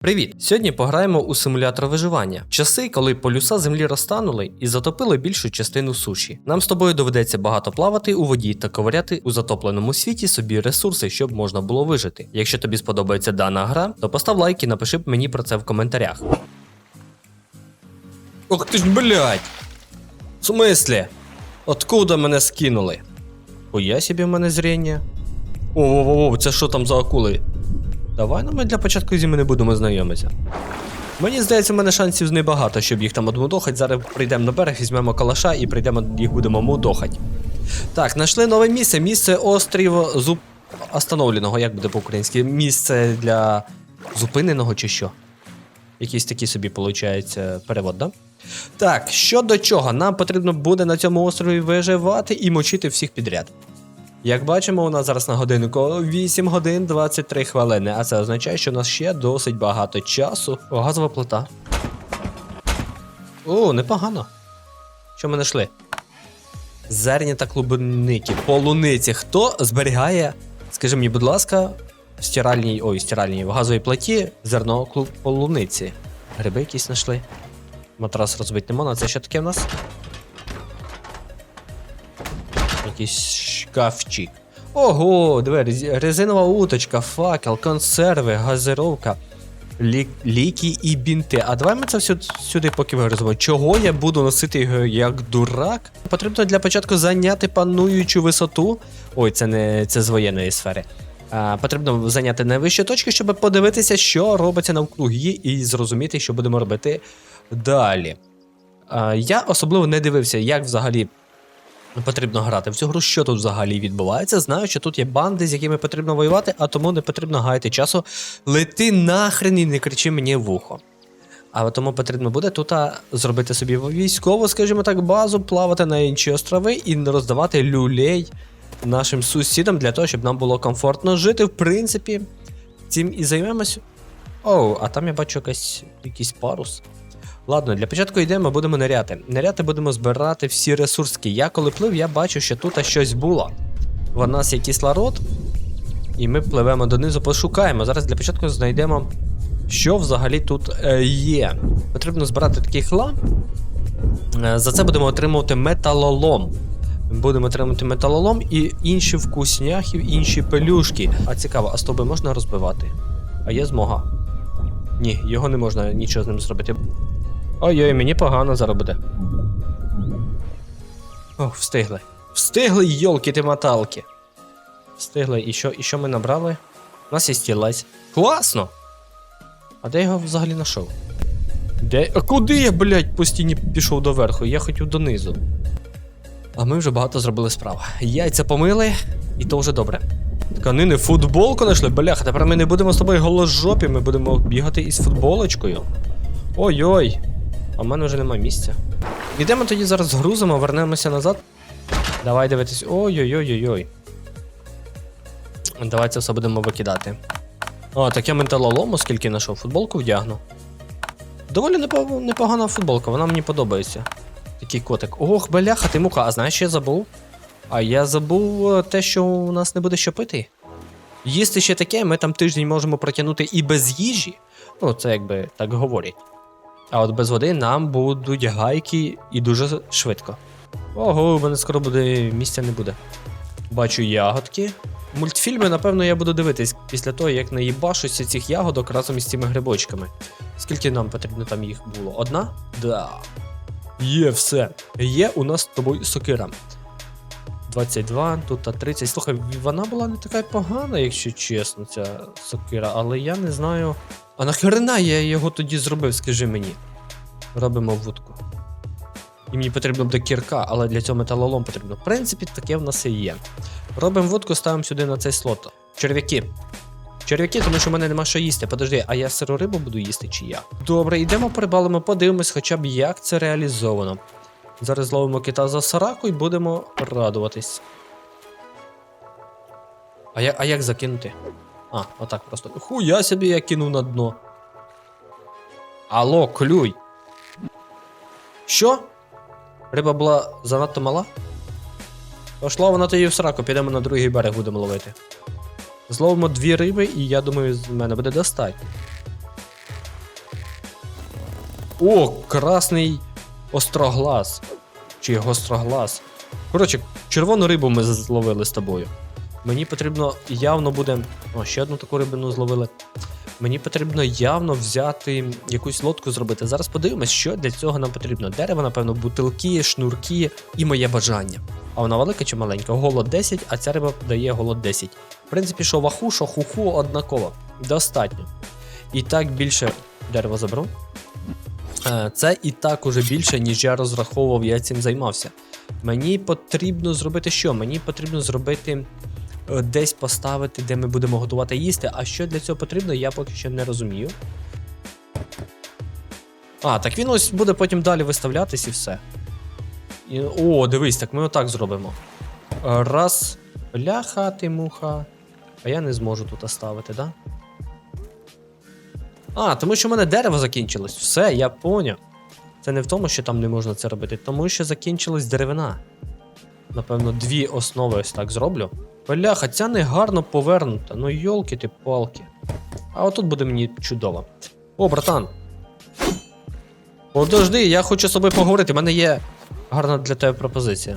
Привіт! Сьогодні пограємо у симулятор виживання. Часи, коли полюса землі розтанули і затопили більшу частину суші. Нам з тобою доведеться багато плавати у воді та ковиряти у затопленому світі собі ресурси, щоб можна було вижити. Якщо тобі сподобається дана гра, то постав лайк і напиши мені про це в коментарях. Ох ти ж блядь! В смислі? Откуда мене скинули? Хуя собі в мене зріння. О-о-о, це що там за акули? Давай ну ми для початку зі ми не будемо знайомитися. Мені здається, в мене шансів небагато, щоб їх там одмудохать. Зараз прийдемо на берег, візьмемо калаша і прийдемо їх будемо мудохать. Так, знайшли нове місце. Місце острів зуб остановленого, як буде по-українськи? Місце для зупиненого чи що? Якийсь такий собі, виходить, перевод, да? Так, що до чого, нам потрібно буде на цьому острові виживати і мочити всіх підряд. Як бачимо, у нас зараз на годиннику 8 годин 23 хвилини, а це означає, що у нас ще досить багато часу. О, газова плита. О, непогано. Що ми знайшли? Зерня та клубники, полуниці. Хто зберігає, скажи мені, будь ласка, в стиральній, ой, стиральній, в газовій плиті зерно полуниці. Гриби якісь знайшли. Матрас розбити не можна. Це що таке в нас? Якийсь шкафчик. Ого, рез- резинова уточка, факел, консерви, газировка, лі- ліки і бінти. А давай ми це все сюди поки вигрузимо. Чого я буду носити його як дурак? Потрібно для початку зайняти пануючу висоту. Ой, це не це з воєнної сфери. А, потрібно зайняти найвищі точки, щоб подивитися, що робиться навкруги, і зрозуміти, що будемо робити далі. А, я особливо не дивився, як взагалі потрібно грати в цю гру, що тут взагалі відбувається. Знаю, що тут є банди, з якими потрібно воювати, а тому не потрібно гаяти часу. Лети нахрен і не кричи мені в ухо. А тому потрібно буде тут зробити собі військову, скажімо так, базу, плавати на інші острови і не роздавати люлей нашим сусідам для того, щоб нам було комфортно жити. В принципі, цим і займемось. Оу, а там я бачу якась, якийсь парус. Ладно, для початку йдемо, будемо ниряти. Ниряти будемо збирати всі ресурски. Я коли плив, я бачу, що тут щось було. В нас є кислород, і ми пливемо донизу, пошукаємо. Зараз для початку знайдемо, що взагалі тут е, є. Потрібно збирати такий хлам. Е, За це будемо отримувати металолом. Будемо отримувати металолом і інші вкусняхи, інші пелюшки. А цікаво, а стоби можна розбивати? А є змога? Ні, його не можна нічого з ним зробити. Ой-ой, мені погано зараз буде. Ох, встигли. Встигли, йолки ти маталки. Встигли, і що, і що ми набрали? У нас є стілець. Класно! А де я його взагалі знайшов? Де. А куди я, блядь, постійно пішов доверху? Я хотів донизу. А ми вже багато зробили справ. Яйця помили, і то вже добре. Тканини, футболку знайшли, бляха, тепер ми не будемо з тобою голожопі, ми будемо бігати із футболочкою. Ой-ой. А в мене вже немає місця. Йдемо тоді зараз грузимо, вернемося назад. Давай дивитись. Ой-ой-ой-ой-ой. Давай це все будемо викидати. О, так я металолом, оскільки знайшов футболку вдягну. Доволі непогана футболка, вона мені подобається. Такий котик. Ох, бляха, ти муха, а знаєш, що я забув? А я забув е, те, що у нас не буде що пити. Їсти ще таке, ми там тиждень можемо протягнути і без їжі. Ну, це якби так говорять. А от без води нам будуть гайки і дуже швидко. Ого, у мене скоро буде місця не буде. Бачу ягодки. Мультфільми, напевно, я буду дивитись після того, як наїбашуся цих ягодок разом із цими грибочками. Скільки нам потрібно там їх було? Одна? Да. Є все. Є у нас з тобою сокира. 22, тут та 30. Слухай, вона була не така погана, якщо чесно, ця сокира, але я не знаю. А нахрена я його тоді зробив, скажи мені. Робимо вудку. І мені потрібно буде кірка, але для цього металолом потрібно. В принципі, таке в нас і є. Робимо вудку, ставимо сюди на цей слот. Черв'яки. Черв'яки, тому що в мене нема що їсти. Подожди, а я сиру рибу буду їсти чи я? Добре, йдемо прибалимо, подивимось, хоча б як це реалізовано. Зараз зловимо кита за сараку і будемо радуватись. А, я, а як закинути? А, отак просто. Хуя собі я кинув на дно. Алло, клюй. Що? Риба була занадто мала? Пошла вона тоді в сраку, підемо на другий берег будемо ловити. Зловимо дві риби, і я думаю, з мене буде достатньо. О, красний остроглаз. Чи гостроглаз. Коротше, червону рибу ми зловили з тобою. Мені потрібно явно буде. О, ще одну таку рибину зловили. Мені потрібно явно взяти якусь лодку зробити. Зараз подивимось, що для цього нам потрібно. Дерево, напевно, бутилки, шнурки і моє бажання. А вона велика чи маленька? Голод 10, а ця риба дає голод 10. В принципі, що ваху, що хуху однаково. Достатньо. І так більше дерево заберу. Це і так уже більше, ніж я розраховував, я цим займався. Мені потрібно зробити що? Мені потрібно зробити десь поставити, де ми будемо готувати їсти. А що для цього потрібно, я поки що не розумію. А, так він ось буде потім далі виставлятись і все. І, о, дивись, так ми отак зробимо. Е, Раз, ляха ти муха. А я не зможу тут оставити, да? А, тому що в мене дерево закінчилось. Все, я поняв. Це не в тому, що там не можна це робити, тому що закінчилась деревина. Напевно, дві основи ось так зроблю. Бляха, ця не гарно повернута. Ну йолки ти палки. А отут буде мені чудово. О, братан. Подожди, я хочу з тобою поговорити. У мене є гарна для тебе пропозиція.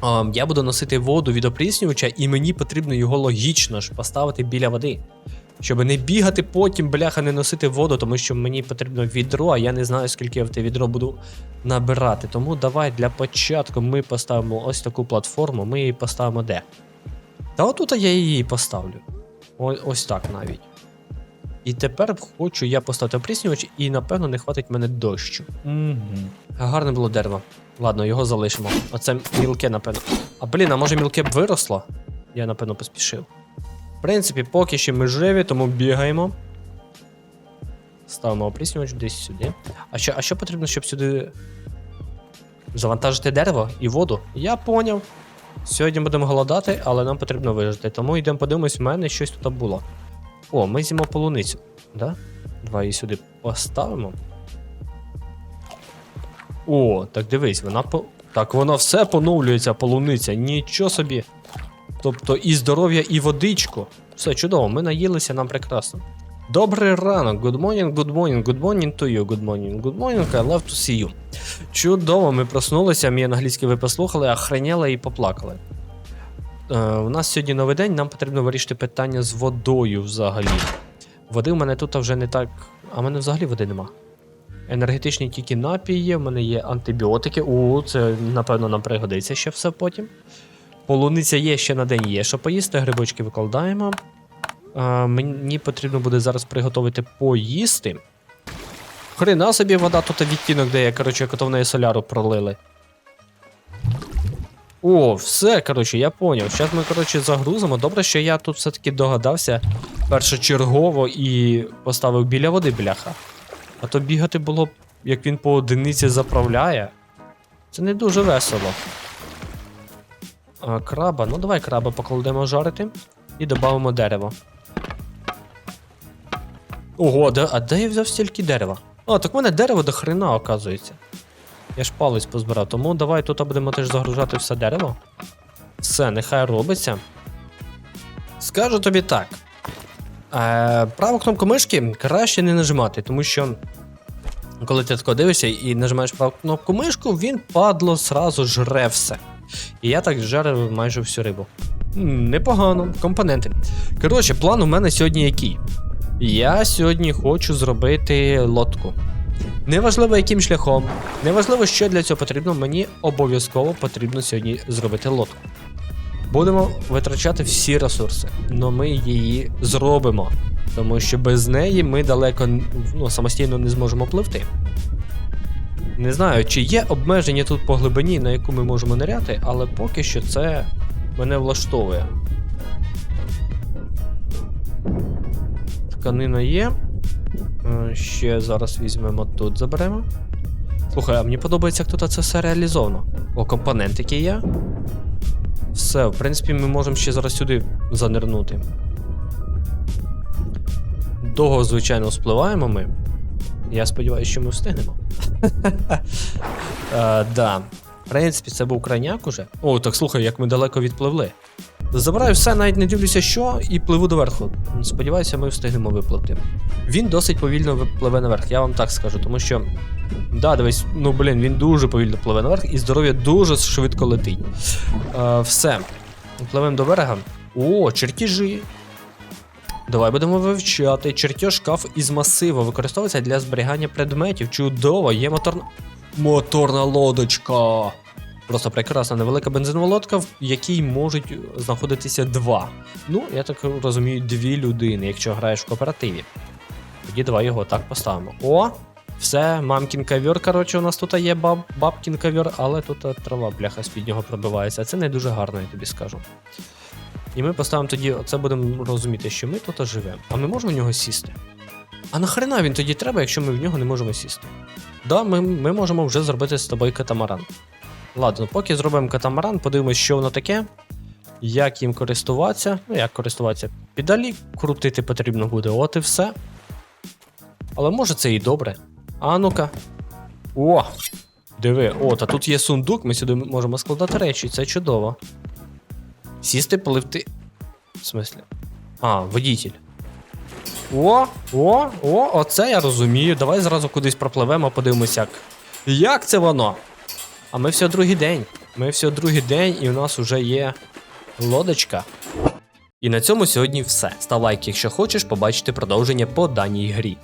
А, я буду носити воду від опріснювача, і мені потрібно його логічно ж поставити біля води. Щоб не бігати потім, бляха, не носити воду, тому що мені потрібно відро, а я не знаю, скільки я в те відро буду набирати. Тому давай для початку ми поставимо ось таку платформу, ми її поставимо де? Та отут я її поставлю. О, ось так навіть. І тепер хочу я поставити опріснювач, і напевно не хватить мене дощу. Угу. Гарне було дерево. Ладно, його залишимо. Оце мілке, напевно. А блін, а може мілке б виросло? Я напевно поспішив. В принципі, поки що ми живі, тому бігаємо. Ставимо опріснювач десь сюди. А що, а що потрібно, щоб сюди завантажити дерево і воду? Я поняв. Сьогодні будемо голодати, але нам потрібно вижити. Тому йдемо подивимось, в мене щось тут було. О, ми з'їмо полуницю. Да? Давай її сюди поставимо. О, так дивись, вона по. Так, вона все поновлюється, полуниця. Нічого собі. Тобто і здоров'я, і водичку. Все чудово, ми наїлися, нам прекрасно. Добрий ранок, good morning, good morning, good morning to you, good morning, good morning, I love to see you. Чудово, ми проснулися, мій англійський ви послухали, охреняли і поплакали. Е, у нас сьогодні новий день, нам потрібно вирішити питання з водою взагалі. Води в мене тут вже не так. А в мене взагалі води нема. Енергетичні тільки напії є, в мене є антибіотики. У, це напевно нам пригодиться ще все потім. Полуниця є ще на день є, що поїсти, грибочки викладаємо. Мені потрібно буде зараз приготувати поїсти. Хрена собі вода тут відтінок дає, коротше, як в неї соляру пролили. О, все, коротше, я поняв. Зараз ми, коротше, загрузимо. Добре, що я тут все-таки догадався першочергово і поставив біля води бляха. А то бігати було б, як він по одиниці заправляє. Це не дуже весело. А, краба, ну давай краба покладемо жарити і додамо дерево. Ого, де, а де я взяв стільки дерева? А, так в мене дерево до хрена, оказується. Я ж палець позбирав, тому давай тут будемо теж загружати все дерево. Все, нехай робиться. Скажу тобі так. Е, праву кнопку мишки краще не нажимати, тому що коли ти тако дивишся і нажимаєш праву кнопку мишку, він падло сразу жре все. І я так жарив майже всю рибу. Непогано, компоненти. Коротше, план у мене сьогодні який? Я сьогодні хочу зробити лодку. Неважливо, яким шляхом, неважливо, що для цього потрібно, мені обов'язково потрібно сьогодні зробити лодку. Будемо витрачати всі ресурси, але ми її зробимо. Тому що без неї ми далеко ну, самостійно не зможемо пливти. Не знаю, чи є обмеження тут по глибині, на яку ми можемо ниряти, але поки що це мене влаштовує. Тканина є. Е, Ще зараз візьмемо тут, заберемо. Слухай, а мені подобається, як тут це все реалізовано. О, компонентики є. Все, в принципі, ми можемо ще зараз сюди занирнути. Довго, звичайно, спливаємо ми. Я сподіваюся, що ми встигнемо. Е, Да. В принципі, це був крайняк уже. О, так слухай, як ми далеко відпливли. Забираю все, навіть не дивлюся, що, і пливу доверху. Сподіваюся, ми встигнемо випливти. Він досить повільно випливе наверх, я вам так скажу, тому що. Да, дивись, ну блін, він дуже повільно пливе наверх, і здоров'я дуже швидко летить. Е, все. Пливемо до берега. О, чертежі. Давай будемо вивчати. Чертеж шкаф із масиву використовується для зберігання предметів. Чудово, є моторна. Моторна лодочка. Просто прекрасна невелика бензинова лодка, в якій можуть знаходитися два. Ну, я так розумію, дві людини, якщо граєш в кооперативі. Тоді давай його так поставимо. О! Все, мамкін ковер, коротше, у нас тут є баб, бабкін ковер, але тут е, трава, бляха, з-під нього пробивається. Це не дуже гарно, я тобі скажу. І ми поставимо тоді, це будемо розуміти, що ми тут живемо. А ми можемо в нього сісти? А нахрена він тоді треба, якщо ми в нього не можемо сісти? Да, ми, ми можемо вже зробити з тобою катамаран. Ладно, поки зробимо катамаран, подивимось, що воно таке, як їм користуватися. Ну, як користуватися? Педалі крутити потрібно буде, от і все. Але може це і добре. А ну-ка. О! Диви, о, та тут є сундук, ми сюди можемо складати речі, це чудово. Сісти, пливти. В смислі? А, водітель. О, о, о, оце я розумію. Давай зразу кудись пропливемо, подивимося, як. Як це воно? А ми все другий день. Ми все другий день, і у нас вже є лодочка. І на цьому сьогодні все. Став лайк, якщо хочеш побачити продовження по даній грі.